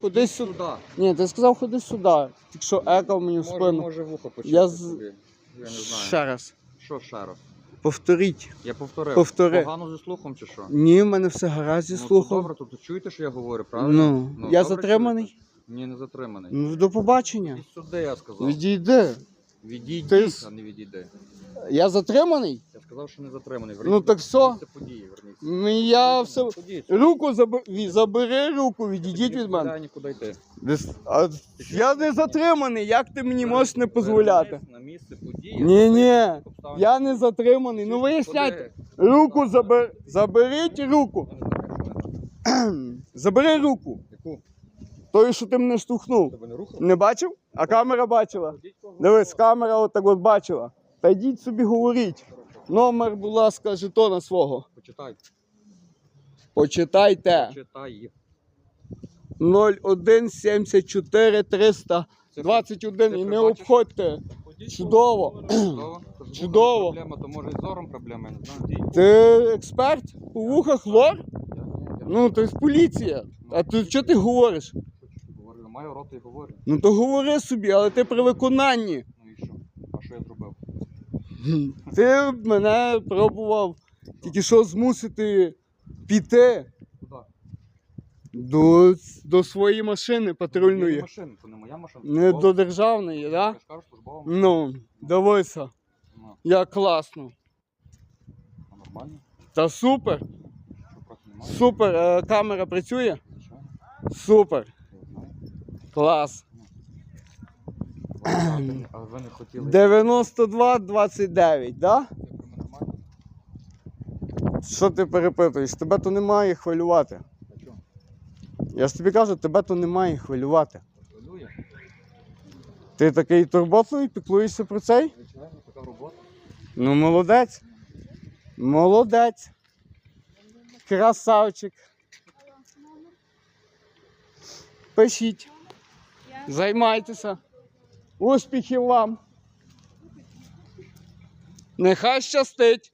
Ходи сюди. Ні, ти сказав, ходи сюди. Тільки що екав мені в Може, спину. може вухо почути Я з- собі. Я не знаю. Ще раз. Що ще раз? Повторіть. Я повторив. Повтори. Погано зі слухом чи що? Ні, в мене все гаразд зі Ну, то слухом. добре, тобто чуєте, що я говорю, правильно? Ну, я добре затриманий? чуєте? Ні, не затриманий. Ну, до побачення. Ідіть сюди, я сказав. Відійди. Відійдіть, Ти с- а не відійди. Я затриманий? Сказав, що не затриманий. Ну, так все. Це події, верніться. Ну, я все. Руку забери, забери руку, відійдіть від мене. Куди, Нікуди йти. Дес- А, я не затриманий, як ти мені можеш не дозволяти? На місце події. Ні, ні, я не затриманий. Ну виясняйте. Руку забер... заберіть руку. Забери руку. Яку? Тою, що ти мене штовхнув. Тебе не рухав? Не бачив? А камера бачила. Ходіть, кого Дивись, камера отак от бачила. Та йдіть собі говоріть. Номер, будь ласка, жетона свого. Почитай. Почитайте. Почитай. 01 74 321 і не бачиш? обходьте. Чудово. Чудово. Чудово. Проблема, то може і з зором проблема, я не знаю. Ти експерт? У вухах лор? Ну, то ж поліція. А ти що ти говориш? Маю рота і говорю. Ну то говори собі, але ти при виконанні. Ну і що? А що я зробив? Ти мене пробував тільки що змусити піти до, до своєї машини патрульної. машина, то не моя машина. Не до державної, так? службова. Ну, дивися, Ну, як класно. нормально. Та супер, супер. Е, камера працює? Супер, клас. Ви ви не хотіли. 92 29, да? Що ти перепитуєш? Тебе то немає хвилювати. Я ж тобі кажу, тебе то немає хвилювати. Хвилює? Ти такий турботливий, піклуєшся про цей? Звичайно, така робота. Ну, молодець. Молодець. Красавчик. Пишіть. Займайтеся. Успіхів вам. Нехай щастить.